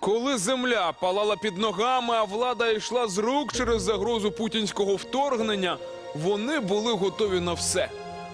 Коли земля палала під ногами, а влада йшла з рук через загрозу путінського вторгнення, вони були готові на все.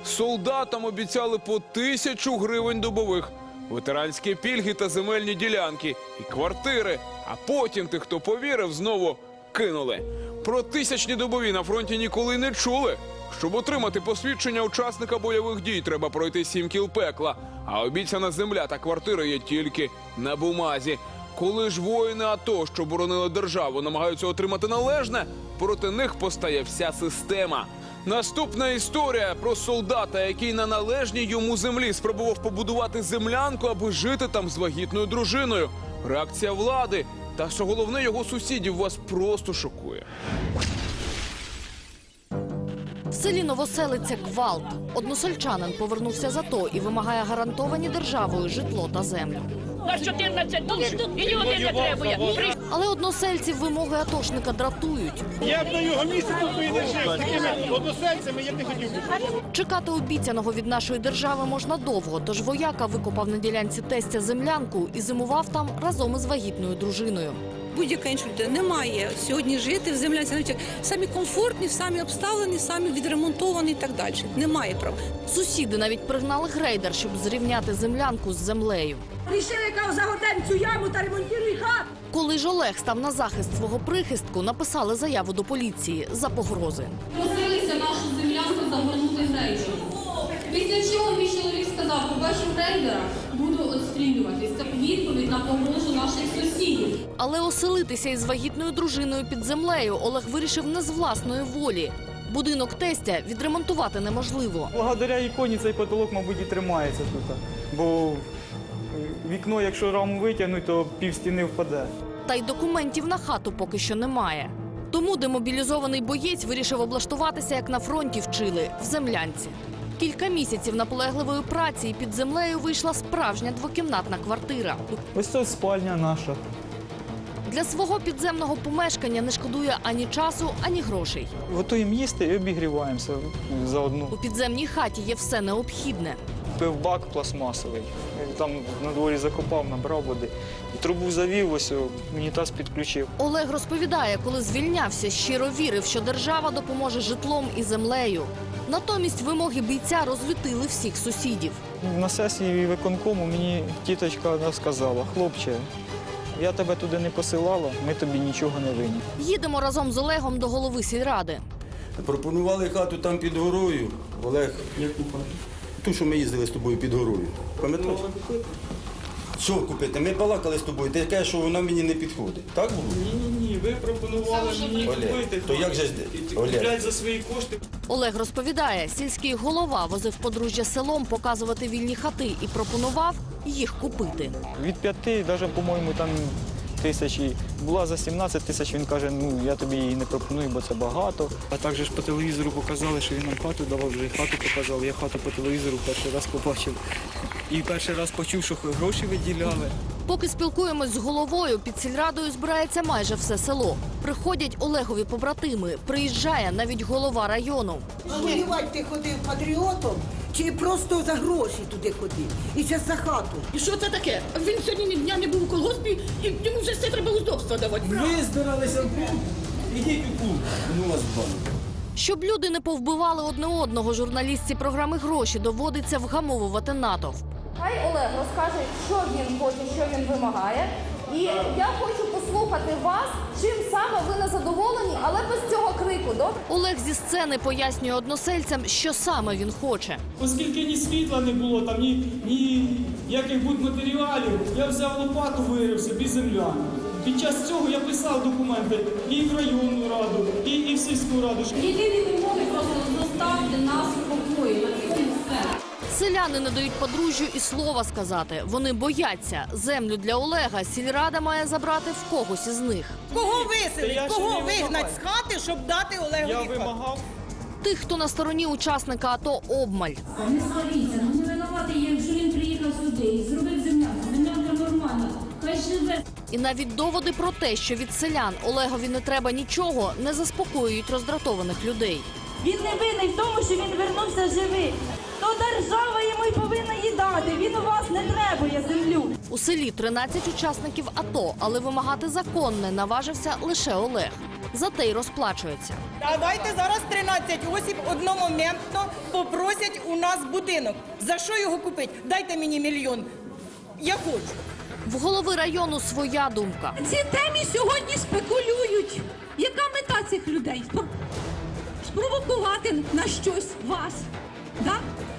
Солдатам обіцяли по тисячу гривень добових, ветеранські пільги та земельні ділянки і квартири. А потім тих, хто повірив, знову кинули. Про тисячні добові на фронті ніколи не чули. Щоб отримати посвідчення учасника бойових дій, треба пройти сім кіл пекла. А обіцяна земля та квартира є тільки на бумазі. Коли ж воїни АТО, що боронили державу, намагаються отримати належне, проти них постає вся система. Наступна історія про солдата, який на належній йому землі спробував побудувати землянку, аби жити там з вагітною дружиною. Реакція влади та що головне його сусідів вас просто шокує. В селі Новоселиця Гвалт. Односельчанин повернувся з АТО і вимагає гарантовані державою житло та землю. На 14 душ і ні один не требує. Але односельців вимоги атошника дратують. Я б на його місці тут би не жив. З такими односельцями я б не хотів би. Чекати обіцяного від нашої держави можна довго, тож вояка викопав на ділянці тестя землянку і зимував там разом із вагітною дружиною. Будь-яка інша людина не має сьогодні жити в землянці. навіть самі комфортні, самі обставлені, самі відремонтовані і так далі. Немає права. Сусіди навіть пригнали грейдер, щоб зрівняти землянку з землею. Рішили, яка загорнемо цю яму та ремонтуй хату. Коли ж Олег став на захист свого прихистку, написали заяву до поліції за погрози. Просилися нашу землянку загорнути грейдером. Після чого мій чоловік сказав, побачив грейдера, буду отстрілюватись. Це відповідь на погрозу наших сусідів. Але оселитися із вагітною дружиною під землею Олег вирішив не з власної волі. Будинок тестя відремонтувати неможливо. Благодаря іконі цей потолок, мабуть, і тримається тут. Бо вікно, якщо раму витягнуть, то пів стіни впаде. Та й документів на хату поки що немає. Тому демобілізований боєць вирішив облаштуватися, як на фронті вчили, в землянці. Кілька місяців наполегливої праці і під землею вийшла справжня двокімнатна квартира. Ось це спальня наша. Для свого підземного помешкання не шкодує ані часу, ані грошей. Готуємо їсти і обігріваємося заодно. У підземній хаті є все необхідне. Пивбак пластмасовий. Там на дворі закопав, набрав води. Трубу завів, ось унітаз підключив. Олег розповідає, коли звільнявся, щиро вірив, що держава допоможе житлом і землею. Натомість вимоги бійця розлютили всіх сусідів. На сесії виконкому мені тіточка сказала, хлопче, я тебе туди не посилала, ми тобі нічого не винні. Їдемо разом з Олегом до голови сільради. Пропонували хату там під горою. Олег. Яку хату? Ту, що ми їздили з тобою під горою. Пам'ятаєш? Що купити? Ми балакали з тобою, ти кажеш, що вона мені не підходить. Так було? Ні, ні, ви пропонували мені Олег, то як же ж Олег? за свої кошти. Олег розповідає, сільський голова возив подружжя селом показувати вільні хати і пропонував їх купити. Від п'яти, навіть, по-моєму, там тисячі. Була за 17 тисяч, він каже, ну я тобі її не пропоную, бо це багато. А також ж по телевізору показали, що він нам хату давав, вже і хату показав. Я хату по телевізору перший раз побачив. І перший раз почув, що гроші виділяли. Поки спілкуємось з головою, під сільрадою збирається майже все село. Приходять Олегові побратими. Приїжджає навіть голова району. Воювати ти ходив патріотом чи просто за гроші туди ходив? І ще за хату. І що це таке? Він сьогодні ні дня не був у колгоспі, і йому вже все треба удобства давати. Ви збиралися в клуб? Ідіть у клуб. Ну вас банк. Щоб люди не повбивали одне одного, журналістці програми гроші доводиться вгамовувати натовп. Хай Олег розкаже, що він хоче, що він вимагає. І я хочу послухати вас, чим саме ви не задоволені, але без цього крику. Добре? Олег зі сцени пояснює односельцям, що саме він хоче. Оскільки ні світла не було, там ні, ні яких будь-матеріалів, я взяв лопату, вирив собі земляну. Під час цього я писав документи і в районну раду, і, і в сільську раду. Єдині вимоги просто заставте нас Селяни не дають подружжю і слова сказати. Вони бояться. Землю для Олега сільрада має забрати в когось із них. Кого виселить, кого вигнать з хати, щоб дати Олегу Я вимагав. Тих, хто на стороні учасника АТО обмаль. Не сваріться, ну не винувати, якщо він приїхав сюди і зробив землянку. Землянка нормальна. Хай живе. І навіть доводи про те, що від селян Олегові не треба нічого, не заспокоюють роздратованих людей. Він не винний в тому, що він вернувся живий. То держава йому й повинна їй віддати. Він у вас не требує землю. У селі 13 учасників АТО, але вимагати законне наважився лише Олег. Зате й розплачується. Давайте зараз 13 осіб одномоментно попросять у нас будинок. За що його купити? Дайте мені мільйон. Я хочу. В голови району своя думка. Ці темі сьогодні спекулюють. Яка мета цих людей? Спровокувати на щось вас. Да?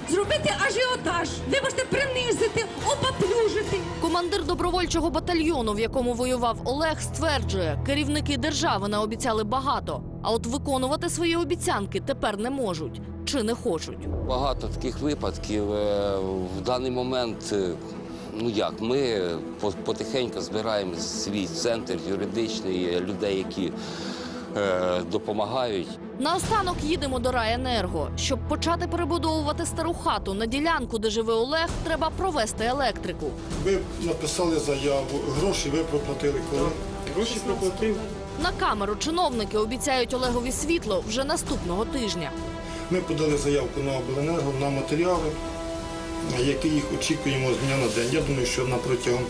Зробити ажіотаж, вибачте, принизити, опаплюжити. Командир добровольчого батальйону, в якому воював Олег, стверджує, керівники держави наобіцяли багато, а от виконувати свої обіцянки тепер не можуть чи не хочуть. Багато таких випадків. Е, В даний момент, е, ну як, ми по- потихеньку збираємо свій центр юридичний, е, людей, які е, допомагають. Наостанок їдемо до райенерго. Щоб почати перебудовувати стару хату на ділянку, де живе Олег, треба провести електрику. Ви написали заяву, гроші ви проплатили коли? Гроші проплатив. На камеру чиновники обіцяють Олегові світло вже наступного тижня. Ми подали заявку на обленерго на матеріали, які їх очікуємо з дня на день. Я думаю, що на протягом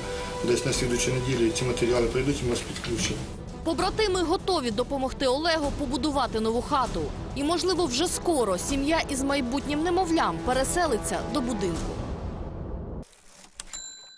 десь на слідучій неділі ці матеріали прийдуть і ми підключимо. Побратими готові допомогти Олегу побудувати нову хату. І, можливо, вже скоро сім'я із майбутнім немовлям переселиться до будинку.